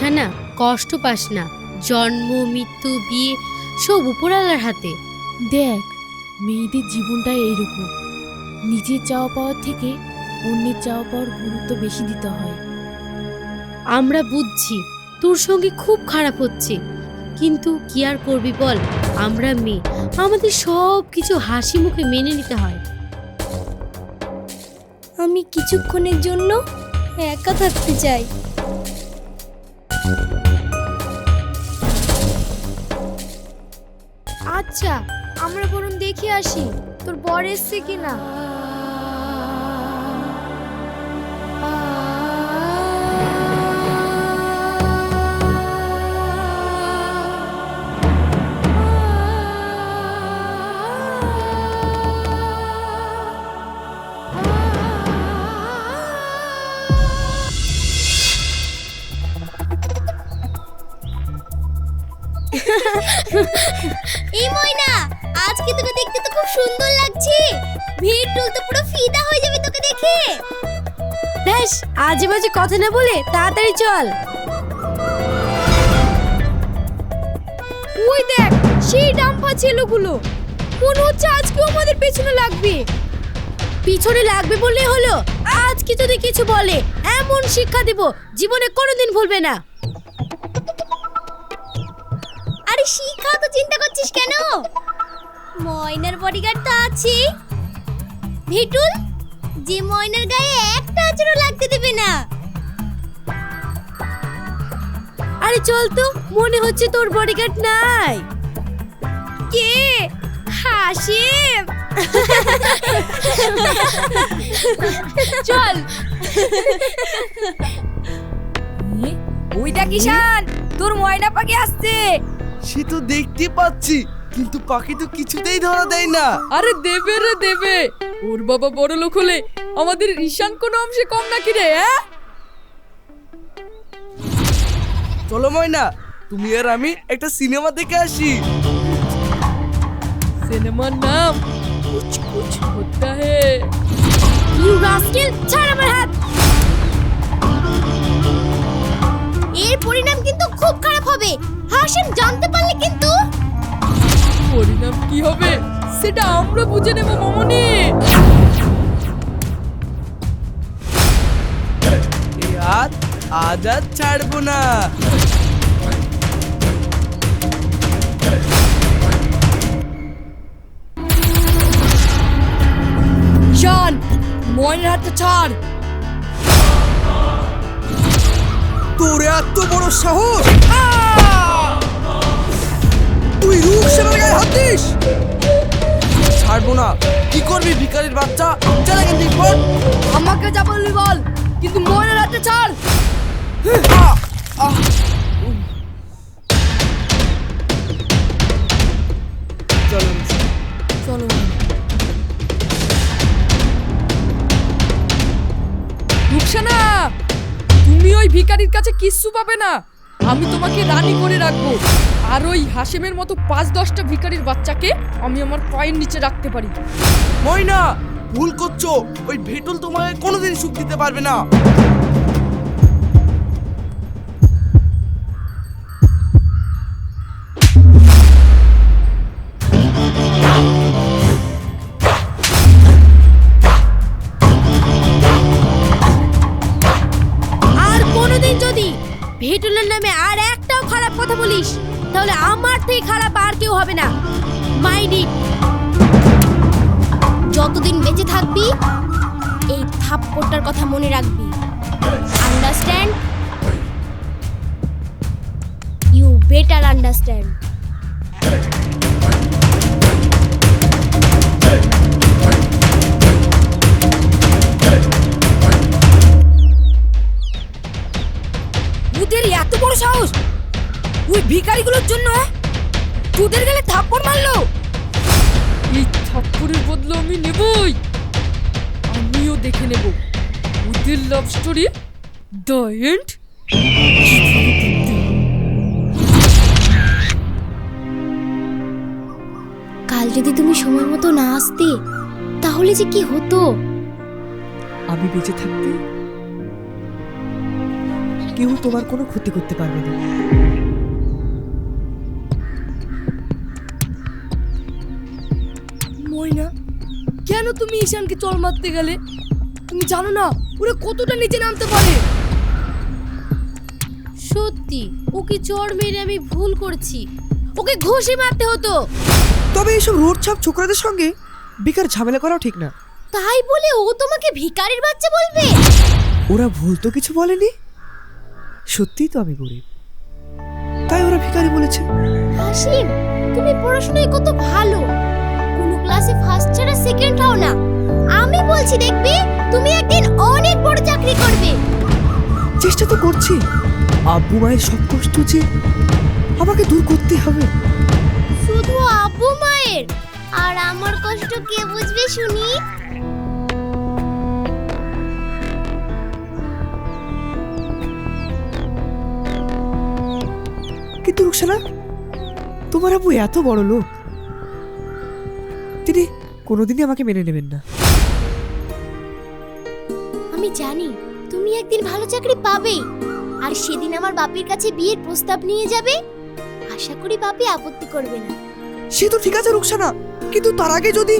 রুকসানা কষ্ট পাস না। জন্ম মৃত্যু বিয়ে সব উপরালার হাতে। দেখ মেয়েদের জীবনটা এইরকম। নিজের চাওয়া পাওয়ার থেকে অন্যের চাওয়া পাওয়ার গুরুত্ব বেশি দিতে হয়। আমরা বুঝছি তোর সঙ্গে খুব খারাপ হচ্ছে। কিন্তু কি আর করবি বল আমরা মেয়ে। আমাদের সব কিছু হাসি মুখে মেনে নিতে হয়। আমি কিছুক্ষণের জন্য একা থাকতে চাই। আচ্ছা আমরা বরং দেখে আসি তোর বর এসছে কিনা। এই ময়না আজকে তোকে দেখতে তো খুব সুন্দর লাগছে। ভিড় টুল তো পুরো ফিদা হয়ে যাবে তোকে দেখে। বেশ আজে বাজে কথা না বলে তাড়াতাড়ি চল। ওই দেখ সেই ডাম্পা ছেলেগুলো। মনে হচ্ছে আজকেও আমাদের পেছনে লাগবে। পিছনে লাগবে বললে হলো। আজকে যদি কিছু বলে এমন শিক্ষা দিব জীবনে কোনোদিন ভুলবে না। আরে শিখা তো চিন্তা করছিস কেন? ময়নার বডিগার্ড তো আছে। ভেটুল যে ময়নার গায়ে একটা আচরও লাগতে দেবে না। আরে চল তো মনে হচ্ছে তোর বডিগার্ড নাই। কে? হাসিম। চল। ওই দেখ ঈশান তোর ময়না পাখি আসছে। সে তো দেখতে পাচ্ছি কিন্তু পাখি তো কিছুতেই ধরা দেয় না। আরে দেবে রে দেবে। ওর বাবা বড় লোক হলে আমাদের ঈশান কোনো অংশে কম নাকি রে হ্যাঁ চলো ময়না তুমি আর আমি একটা সিনেমা দেখে আসি। সিনেমার নাম কুছ কুছ হোতা হে। ইউ রাস্কেল ছাড় আমার হাত! এর পরিণাম কিন্তু খুব খারাপ হবে। হাসিম জানতে পারলে কিন্তু পরিণাম কি হবে? সেটা আমরা বুঝে নেব মামনি। আর ছাড়বো না। ঈশান ময়নার হাতটা ছাড়। তোর এত বড় সাহস! তুই রূপ সেনার গায়ে হাত দিস? ছাড়বো না। কি করবি ভিখারির বাচ্চা? চলে গেলি আমাকে যা বলবি বল কিন্তু ময়নার হাতটা ছাড়। চলো চলো। রুকসানা তুমি ওই ভিখারির কাছে কিচ্ছু পাবে না। আমি তোমাকে রানী করে রাখব। আর ওই হাসেমের মতো পাঁচ দশটা ভিকারির বাচ্চাকে আমি আমার পায়ের নিচে রাখতে পারি। ময়না, ভুল করছ। ওই ভেটুল তোমাকে কোনোদিন সুখ দিতে পারবে না। হবে না। মাইন্ড যতদিন বেঁচে থাকবি, এই থাপ্পড়টার কথা মনে রাখবি। আন্ডারস্ট্যান্ড ইউ বেটার আন্ডারস্ট্যান্ড এত সাহস? ওই ভিখারিগুলোর জন্য? তোদের গেলে থাপ্পড় মারলো। এই থাপ্পড়ের বদলে আমি নেবই। আমিও দেখে নেব। ওদের লাভ স্টোরি দ্য এন্ড কাল যদি তুমি সময় মতো না আসতে তাহলে যে কি হতো? আমি বেঁচে থাকতে কেউ তোমার কোনো ক্ষতি করতে পারবে না। ময়না কেন তুমি ঈশানকে চল মারতে গেলে? তুমি জানো না ওরা কতটা নিচে নামতে পারে। সত্যি ওকে চড় মেরে আমি ভুল করছি। ওকে ঘষে মারতে হতো। তবে এইসব রোড ছাপ ছোকরাদের সঙ্গে বেকার ঝামেলা করাও ঠিক না। তাই বলে ও তোমাকে ভিখারির বাচ্চা বলবে? ওরা ভুল তো কিছু বলেনি? সত্যিই তো আমি গরিব। তাই ওরা ভিখারি বলেছে। হাসিম তুমি পড়াশোনায় কত ভালো। ক্লাসে ফার্স্ট ছাড়া সেকেন্ড হও না। আমি বলছি দেখবি তুমি একদিন অনেক বড় চাকরি করবে। চেষ্টা তো করছি। আব্বু মায়ের সব কষ্ট যে আমাকে দূর করতে হবে। শুধু আব্বু মায়ের? আর আমার কষ্ট কে বুঝবে শুনি? কিন্তু রুকসানা তোমার আব্বু এত বড় লোক। কোনোদিনই আমাকে মেনে নেবেন না। আমি জানি তুমি একদিন ভালো চাকরি পাবে। আর সেদিন আমার বাপের কাছে বিয়ের প্রস্তাব নিয়ে যাবে। আশা করি বাপি আপত্তি করবে না। সে তো ঠিক আছে রুকসানা। কিন্তু তার আগে যদি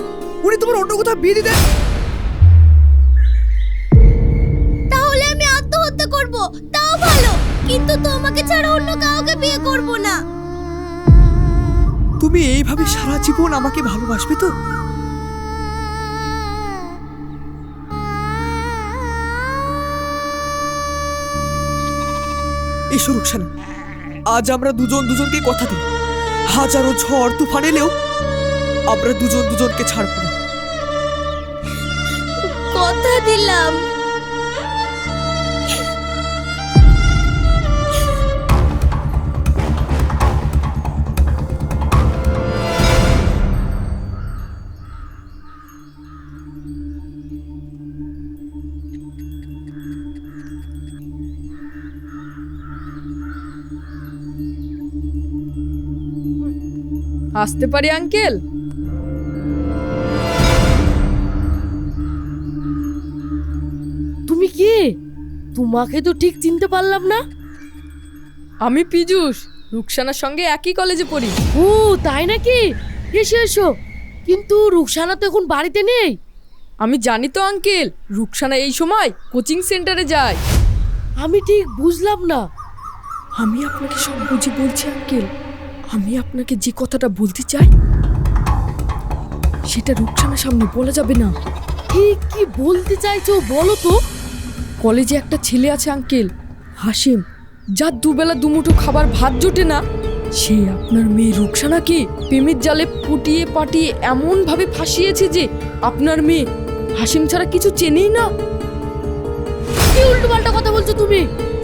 উনি তোমার অন্য কোথাও বিয়ে দিতেন তাহলে আমি আত্মহত্যা করব। তাও ভালো। কিন্তু তোমাকে ছাড়া অন্য কাউকে বিয়ে করব না। তুমি এইভাবে সারা জীবন আমাকে ভালোবাসবে তো? এসো রুকসানা। আজ আমরা দুজন দুজনকে কথা দিই। হাজারো ঝড় তুফান এলেও আমরা দুজন দুজনকে ছাড়ব না। কথা দিলাম। আসতে পারি আঙ্কেল? তুমি কি? তোমাকে তো ঠিক চিনতে পারলাম না। আমি পীযুষ রুকসানার সঙ্গে একই কলেজে পড়ি। ও তাই নাকি? এসো এসো। কিন্তু রুকসানা তো এখন বাড়িতে নেই। আমি জানি তো আঙ্কেল রুকসানা এই সময় কোচিং সেন্টারে যায়। আমি ঠিক বুঝলাম না। আমি আপনাকে সব বুঝে বলছি আঙ্কেল। আমি আপনাকে যে কথাটা বলতে চাই সেটা রুকসানার সামনে বলা যাবে না। ঠিক কি বলতে চাইছো বলো তো। কলেজে একটা ছেলে আছে আঙ্কেল হাসিম যার দুবেলা দুমুঠো খাবার ভাত জোটে না। সে আপনার মেয়ে রুকসানাকে প্রেমের জালে পুটিয়ে পাটিয়ে এমনভাবে ফাঁসিয়েছে যে আপনার মেয়ে হাসিম ছাড়া কিছু চেনেই না। কি উল্টো পাল্টা কথা বলছো তুমি?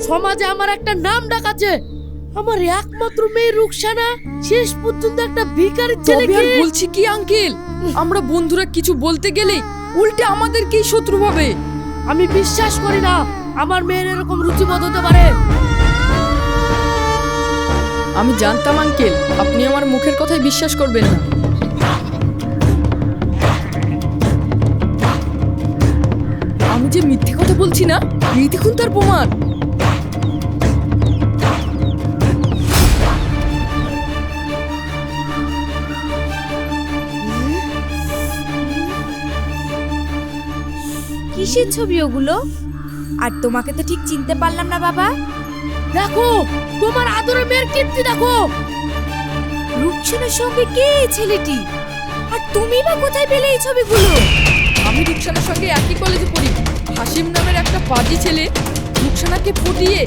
সমাজে আমার একটা নাম ডাক আছে। আমার একমাত্র মেয়ে রুকসানা শেষ পর্যন্ত একটা ভিখারির ছেলেকে বলছি কি আঙ্কেল? আমরা বন্ধুরা কিছু বলতে গেলে উল্টে আমাদেরকেই শত্রু ভাবে। আমি বিশ্বাস করি না আমার মেয়ের এরকম রুচিবোধ হতে পারে। আমি জানতাম আঙ্কেল আপনি আমার মুখের কথায় বিশ্বাস করবেন না। আমি যে মিথ্যে কথা বলছি না এই দেখুন তার প্রমাণ। কিসের ছবি ওগুলো? আর তোমাকে তো ঠিক চিনতে পারলাম না বাবা। দেখো তোমার আদরের মেয়ের কীর্তি দেখো। রুকসানের সঙ্গে কে এই ছেলেটি? আর তুমি বা কোথায় পেলে এই ছবিগুলো? আমি রুকসানার সঙ্গে একই কলেজে পড়ি। হাসিম নামের একটা পাজি ছেলে রুকসানাকে ফুটিয়ে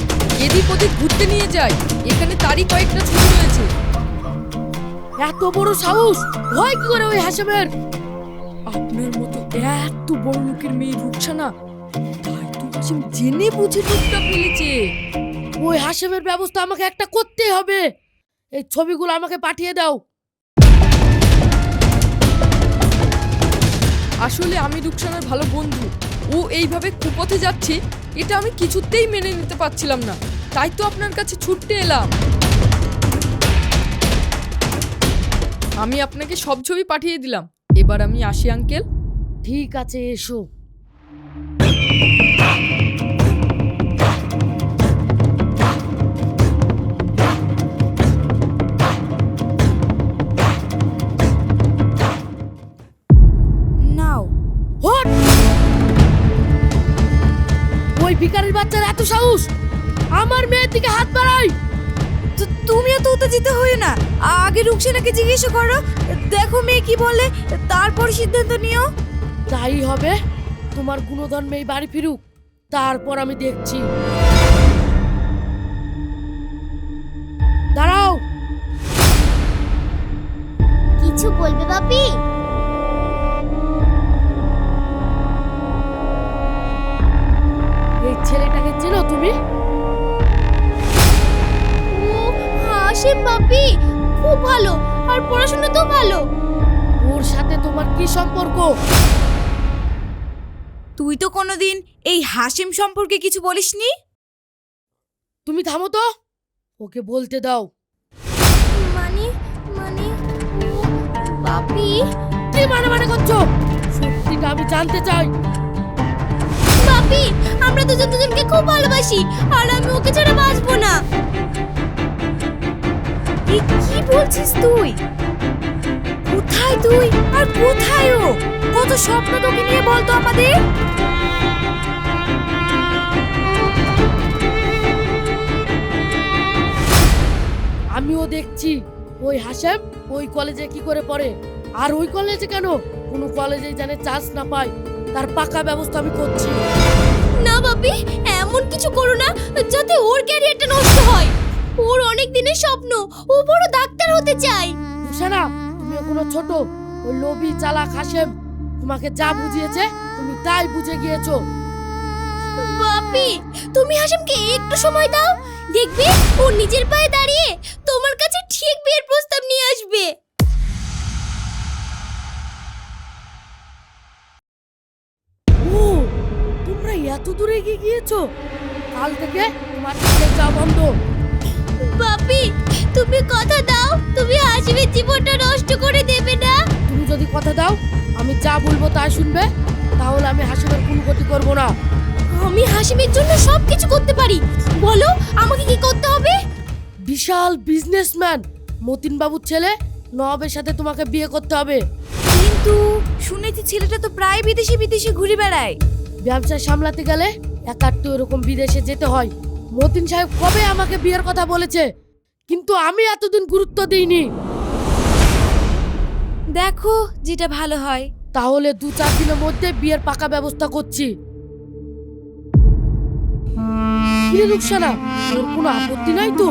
এদিক ওদিক ঘুরতে নিয়ে যায়। এখানে তারই কয়েকটা ছবি রয়েছে। এত বড় সাহস! হয় কি করে ওই হাসেমের? এত বড় লোকের মেয়ে রুকসানা তাই তো হাসিম জেনে বুঝে টুকটা ফেলেছে। ওই হাসেমের ব্যবস্থা আমাকে একটা করতেই হবে। এই ছবিগুলো আমাকে পাঠিয়ে দাও। আসলে আমি রুকসানার ভালো বন্ধু। ও এইভাবে কুপথে যাচ্ছে, এটা আমি কিছুতেই মেনে নিতে পারছিলাম না। তাই তো আপনার কাছে ছুটতে এলাম। আমি আপনাকে সব ছবি পাঠিয়ে দিলাম। এবার আমি আসি, আঙ্কেল। ঠিক আছে, এসো। নাও, হট! ওই ভিকারির বাচ্চার এত সাহস! আমার মেয়ের দিকে হাত বাড়ায় তুমিও তো উত্তেজিত হয়ে না। আগে রুকসানাকে জিজ্ঞেস করো। দেখো মেয়ে কি বলে, তারপর সিদ্ধান্ত নিও। তাই হবে তোমার গুণধন মেয়ে বাড়ি ফিরুক। তারপর আমি দেখছি। দাঁড়াও। কিছু বলবে বাপি? এই ছেলেটাকে চেনো তুমি? ও হাসিম বাপি খুব ভালো আর পড়াশোনা তো ভালো। ওর সাথে তোমার কি সম্পর্ক? তুই তো কোনোদিন এই হাসিম সম্পর্কে কিছু বলিসনি? তুমি থামো তো। ওকে বলতে দাও। মানে মানে ও বাপি? কি মানে মানে করছ? সত্যিটা আমি জানতে চাই। বাপি আমরা দুজন দুজনকে খুব ভালোবাসি আর আমি ওকে ছাড়া বাঁচবো না। কি বলছিস তুই? কোথায় তুই? আর কোথায় ও? কত স্বপ্ন তোকে নিয়ে বলতো আমাদের? আমিও দেখছি। ওই হাসেম ওই কলেজে কি করে পড়ে? আর ওই কলেজে কেন? কোনো কলেজে জানে চান্স না পায় তার পাকা ব্যবস্থা আমি করছি। না বাপি এমন কিছু করো না যাতে ওর ক্যারিয়ারটা নষ্ট হয়। ওর অনেক দিনের স্বপ্ন ও বড় ডাক্তার হতে চায়। রুশানা এখনও ছোট ওই লোভি চালাক হাসেম তোমাকে যা বুঝিয়েছে তুমি তাই বুঝে গিয়েছো। বাপি তুমি হাসিমকে একটু সময় দাও। দেখবে ও নিজের পায়ে দাঁড়িয়ে তোমার কাছে ঠিক বিয়ের প্রস্তাব নিয়ে আসবে। ও তোমরা এত দূরে এগিয়ে গিয়েছো? কাল থেকে তোমার কলেজ যাওয়া বন্ধ। বাপি তুমি কথা দাও তুমি হাসিমের জীবনটা নষ্ট করে দেবে না। তুমি যদি কথা দাও আমি যা বলব তা শুনবে তাহলে আমি হাসিমের কোনো ক্ষতি করব না। আমি হাসিমের জন্য সব কিছু করতে পারি। বলো আমাকে কি করতে হবে? বিশাল বিজনেসম্যান মতিন বাবুর ছেলে নবাবের সাথে তোমাকে বিয়ে করতে হবে। কিন্তু শুনেছি ছেলেটা তো প্রায় বিদেশে বিদেশে ঘুরে বেড়ায়। ব্যবসা সামলাতে গেলে একাত্ত এরকম বিদেশে যেতে হয়। মতিন সাহেব কবে আমাকে বিয়ের কথা বলেছে? কিন্তু আমি এতদিন গুরুত্ব দিইনি। দেখো যেটা ভালো হয়। তাহলে দু চার দিনের মধ্যে বিয়ের পাকা ব্যবস্থা করছি। কিরে রুকসানা? তোর কোনো আপত্তি নাই তো?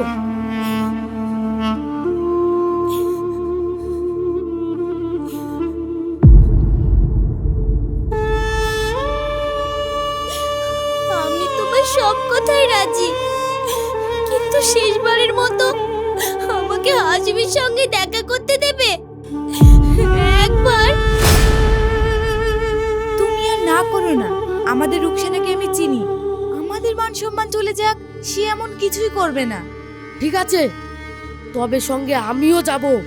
আমি তোমার সব কথাই রাজি। শেষবারের মতো আমাকে আজমির সঙ্গে দেখা করতে দেবে। একবার। তুমি আর না করো না। আমাদের রুকসানাকে আমি চিনি। আমাদের মান সম্মান চলে যাক, সে এমন কিছুই করবে না। ঠিক আছে। তবে সঙ্গে আমিও যাব।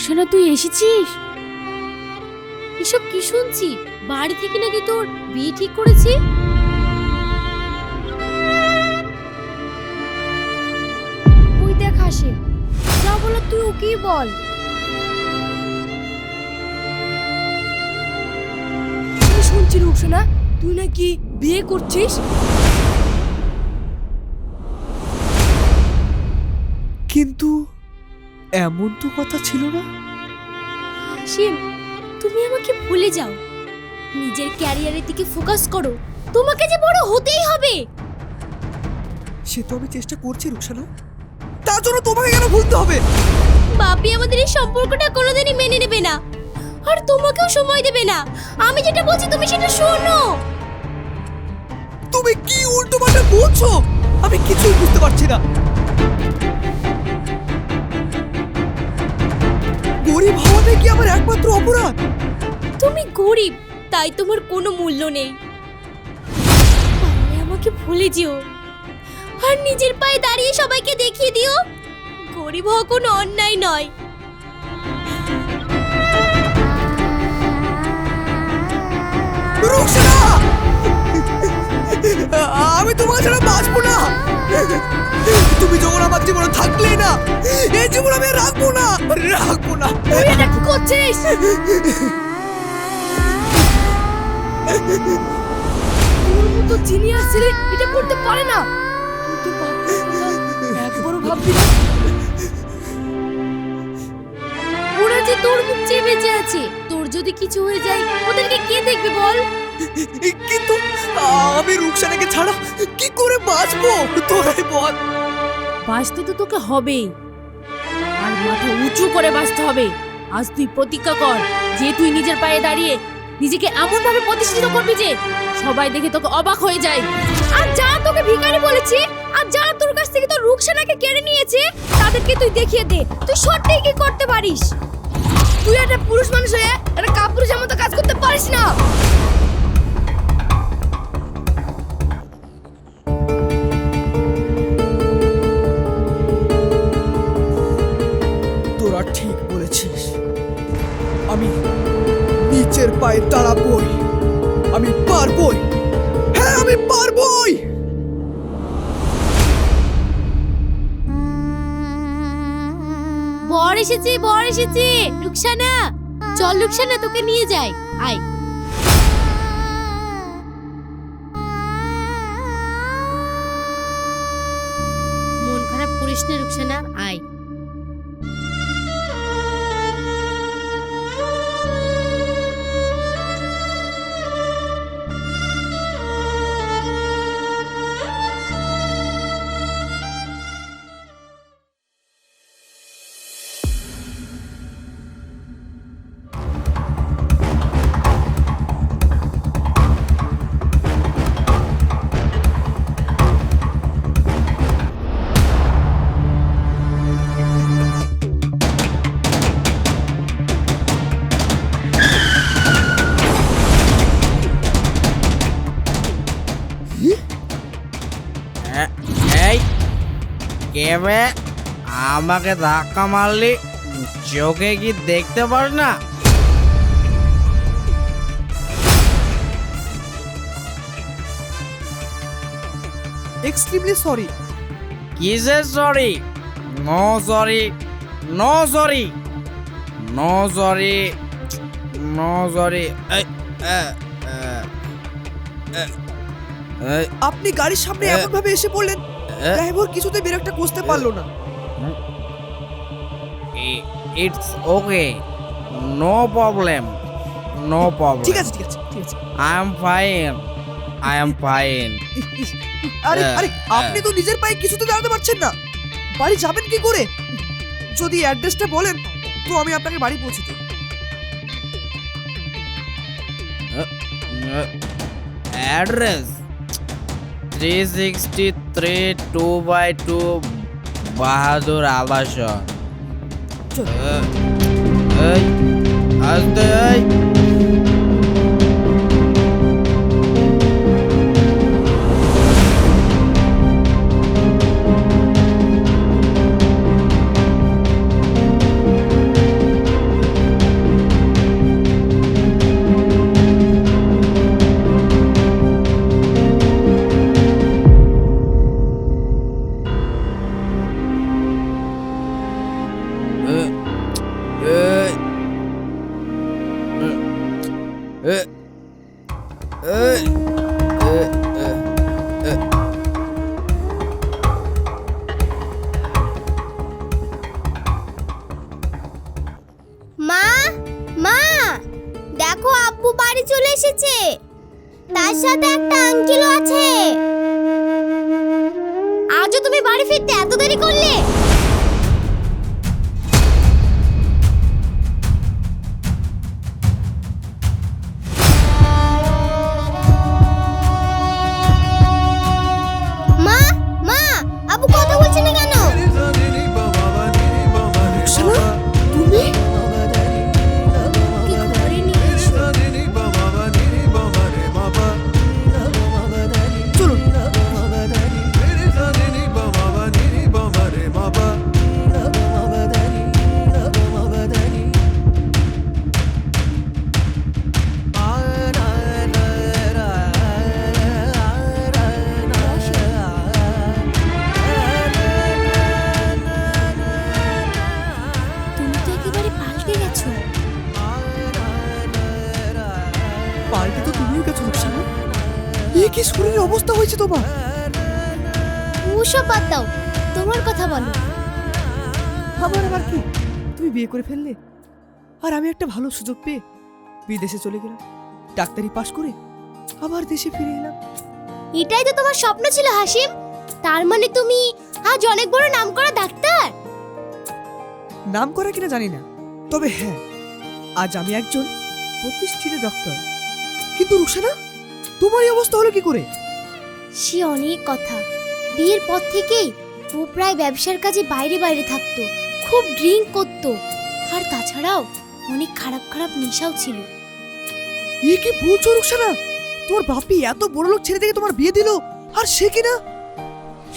রুকসানা তুই এসেছিস? এসব কি শুনছি? বাড়ি থেকে নাকি তোর বিয়ে ঠিক করেছি? ওই দেখ হাসিম যা বলো তুই ওকেই বল। শুনছি রুকসানা? তুই নাকি বিয়ে করছিস? কিন্তু এমন তো কথা ছিল না? হাসিম তুমি আমাকে ভুলে যাও। নিজের ক্যারিয়ারের দিকে ফোকাস করো। তোমাকে যে বড় হতেই হবে। সে তো আমি চেষ্টা করছি রুকসানা। তার জন্য তোমাকে কেন ভুলতে হবে? বাপি আমাদের এই সম্পর্কটা কোনোদিনই মেনে নেবে না। আর তোমাকেও সময় দেবে না। আমি যেটা বলছি তুমি সেটা শোনো। তুমি কি উল্টো পাল্টা বলছো? আমি কিছুই বুঝতে পারছি না। গরিব হওয়াটাই কি আমার একমাত্র অপরাধ? তুমি গরিব তাই তোমার কোনো মূল্য নেই। পারলে আমাকে ভুলে যেও। আর নিজের পায়ে দাঁড়িয়ে সবাইকে দেখিয়ে দিও গরিব হওয়া কোনো অন্যায় নয়। রুকসানা! আমি তোমার ছাড়া বাঁচবো না। তুমি যখন আমার জীবনে থাকলেই না এই জীবন আমি রাখব না। রাখব না। এটা কি করছিস? তোর মতো জিনিয়াস ছেলে এটা করতে পারে না। তুই তো বাপের কথা একবারও ভাববি না। ওরা যে তোর মুখ চেয়ে বেঁচে আছে তোর যদি কিছু হয়ে যায় ওদেরকে কে দেখবে বল? কিন্তু আমি রুকসানাকে ছাড়া কি করে বাঁচবো? তোরাই বল। বাঁচতে তো তোকে হবেই। আর মাথা উঁচু করে বাঁচতে হবে। আজ তুই প্রতিজ্ঞা কর যে তুই নিজের পায়ে দাঁড়িয়ে নিজেকে এমন ভাবে প্রতিষ্ঠিত করবি যে সবাই দেখে তোকে অবাক হয়ে যায়। আর যারা তোকে ভিখারি বলেছে, আর যারা তোর কাছ থেকে তোর রুকসানাকে কেড়ে নিয়েছে, তাদেরকে তুই দেখিয়ে দে। তুই সত্যিই কি করতে পারিস? তুই একটা পুরুষ মানুষ হয়ে একটা কাপুরুষের মতো কাজ করতে পারিস না। পায়ে দাঁড়াবই। আমি পারবই। হ্যাঁ আমি পারবই। বর এসেছি বর এসেছি। রুকসানা, চল রুকসানা, তোকে নিয়ে যাই। আয়। কেবে আমাকে ধাক্কা মারলি চোখে কি দেখতে পার না? এক্সট্রিমলি সরি কিসের sorry no sorry no sorry no sorry no sorry আপনি গাড়ির সামনে এমন ভাবে এসে পড়লেন ড্রাইভার কিছুতে ব্রেকটা কষতে পারল না। It's okay no problem no problem ঠিক আছে ঠিক আছে ঠিক আছে। I am fine I am fine আরে হ্যাঁ, আরে আপনি তো নিজের পায়ে কিছুতে দাঁড়াতে পারছেন না। বাড়ি যাবেন কি করে? যদি অ্যাড্রেসটা বলেন তো আমি আপনাকে বাড়ি পৌঁছে দিই address? Three sixty three two by two Bahadur আবাসন এই আসতে এই। করে ফেললে? আর আমি একটা ভালো সুযোগ পেয়ে বিদেশে চলে গেলাম। ডাক্তারি পাশ করে আবার দেশে ফিরে এলাম। এটাই তো তোমার স্বপ্ন ছিল হাসিম। তার মানে তুমি আজ অনেক বড় নামকরা ডাক্তার? নাম করা কিনা জানি না। তবে হ্যাঁ আজ আমি একজন প্রতিষ্ঠিত ডক্টর কিন্তু রুকসানা তোমার এই অবস্থা হলো কি করে? সে অনেক কথা। বিয়ের পর থেকেই ও প্রায় ব্যবসার কাজে বাইরে বাইরে থাকতো। খুব ড্রিঙ্ক করতো। আর তাছাড়াও অনেক খারাপ খারাপ নেশাও ছিল। এ কি বলছো রুকসানা তোমার বাপি এত বড় লোক ছেড়ে থেকে তোমার বিয়ে দিল আর সে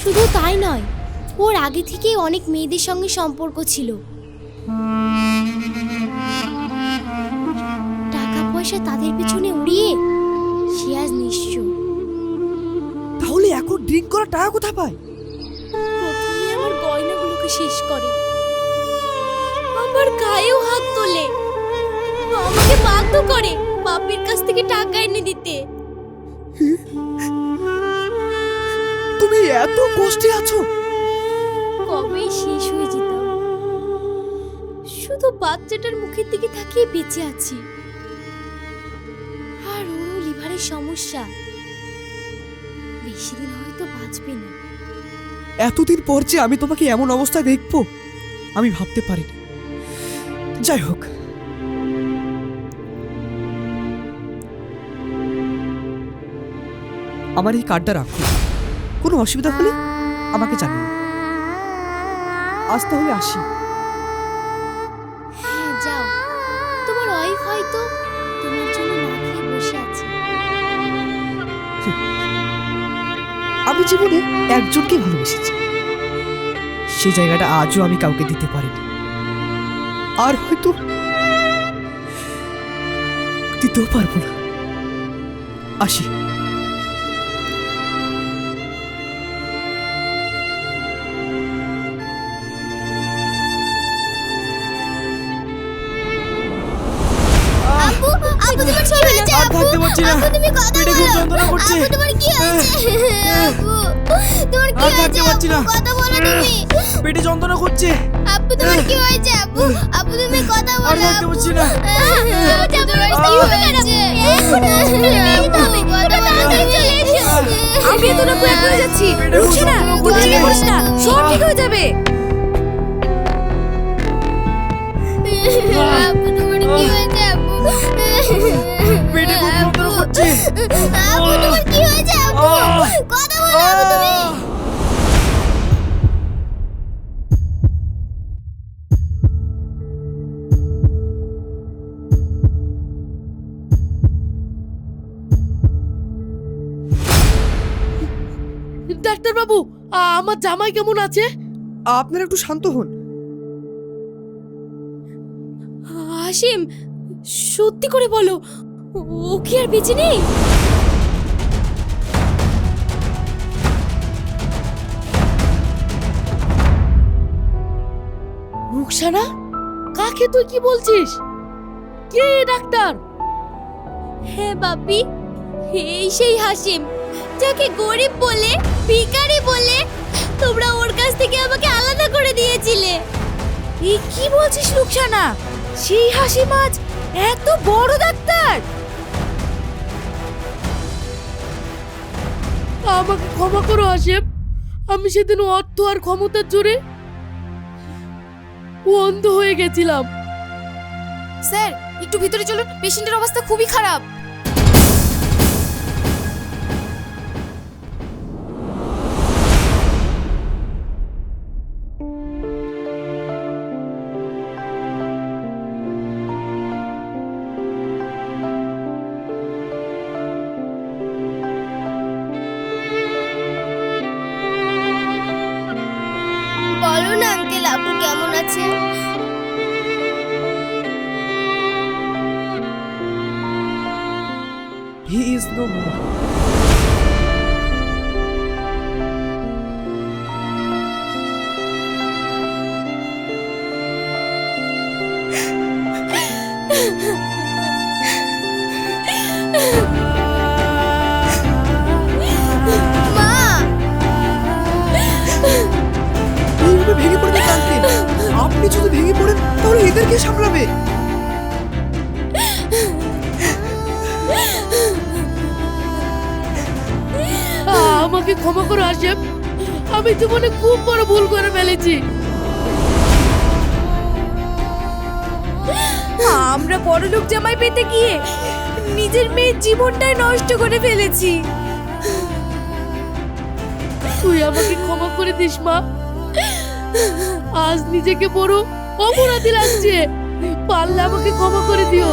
শুধু তাই নয় ওর আগে থেকেই অনেক মেয়েদের সঙ্গে সম্পর্ক ছিল। টাকা পয়সা তাদের পিছনে উড়িয়ে সে আজ নিঃস্ব। তাহলে এখন ড্রিঙ্ক করা টাকা কোথায় পায়? প্রথমে আমার গয়নাগুলোকে শেষ করে। আমার গায়েও হাত তোলে। আমাকে বাধ্য করে বাপের কাছ থেকে টাকা এনে দিতে। তুমি এত কষ্টে আছো? কবেই শেষ হয়ে যেতাম। শুধু বাচ্চাটার মুখের দিকে তাকিয়ে বেঁচে আছি। আর ওরও লিভারের সমস্যা। বেশি দিন হয়তো বাঁচবে না। এতদিন পর যে আমি তোমাকে এমন অবস্থায় দেখব আমি ভাবতে পারিনি। যাই হোক। আমার এই কার্ডটা রাখো। কোনো অসুবিধা হলে আমাকে জানিও। আজ তাহলে আসি। হ্যাঁ যাও। তোমার ওয়াইফ হয়তো তোমার জন্য না খেয়ে বসে আছে। আমি জীবনে একজনকে ভালোবেসেছি। সেই জায়গাটা আজও আমি কাউকে দিতে পারিনি। আর হয়তো দিতেও পারব না। আসি। পেটে যন্ত্রণা করছে। আপু তোমার কি হয়েছে আপু কি না। আপু তুমি কি কথা বলো আর থাকতে পারছি না কি আমি তো না প্রয়োগ করে যাচ্ছি যন্ত্রণা তুই করছে। ভেঙে পড়িস না সব ঠিক হয়ে যাবে আপু তোমার কি হয়েছে আপু পেটে খুব যন্ত্রণা করছে আপু তোমার কি হয়েছে আপু কথা বলো আপু তুমি ডাক্তার বাবু আমার জামাই কেমন আছে? আপনারা একটু শান্ত হন। হাসিম সত্যি করে বলো ও কি আর বেঁচে নেই? রুকসানা কাকে তুই কি বলছিস? কে ডাক্তার? হ্যাঁ বাপি এই সেই হাসিম যাকে গরিব বলে ভিখারি বলে? তোমরা ওর কাছ থেকে আমাকে আলাদা করে দিয়েছিলে। এই কি বলছিস রুকসানা? সেই হাসি মাছ এত বড় ডাক্তার! আমাকে ক্ষমা করো আসেম আমি সেদিন অর্থ আর ক্ষমতার জোরে অন্ধ হয়ে গেছিলাম। স্যার একটু ভিতরে চলুন। পেশেন্টের অবস্থা খুবই খারাপ। কে সামলাবে। আমাকে ক্ষমা করো আসেম আমি জীবনে খুব বড় ভুল করে ফেলেছি। আমরা বড়লোক জামাই পেতে গিয়ে নিজের মেয়ের জীবনটাই নষ্ট করে ফেলেছি। তুই আমাকে ক্ষমা করে দিস মা। আজ নিজেকে বড় অপরাধী লাগছে। পারলে আমাকে ক্ষমা করে দিও।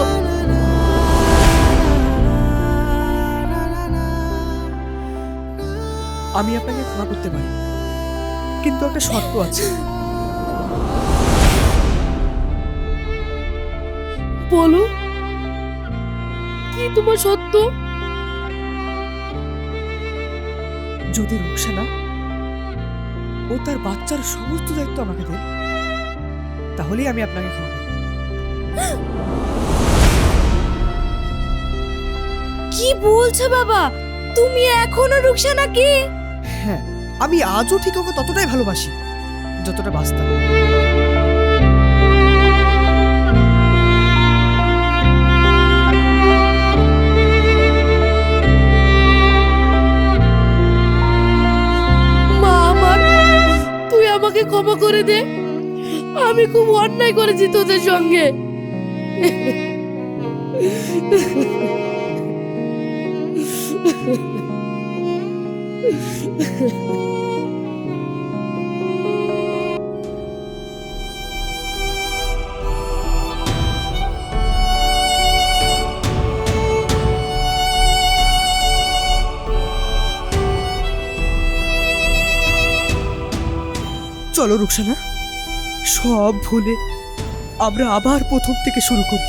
আমি আপনাকে ক্ষমা করতে পারি কিন্তু একটা শর্ত আছে। বলো কি তোমার সত্য যদি রুকসানা ও তার বাচ্চার সমস্ত দায়িত্ব আমাকে দেন তাহলেই আমি আপনাকে করব কি বলছো বাবা? তুমি এখনও রুকসানাকে হ্যাঁ আমি আজও ঠিক ওকে ততটাই ভালোবাসি যতটা বাস্তব মা আমার তুই আমাকে ক্ষমা করে দে। আমি খুব অন্যায় করেছি তোদের সঙ্গে। চলো রুকসানা। সব ভুলে আমরা আবার প্রথম থেকে শুরু করি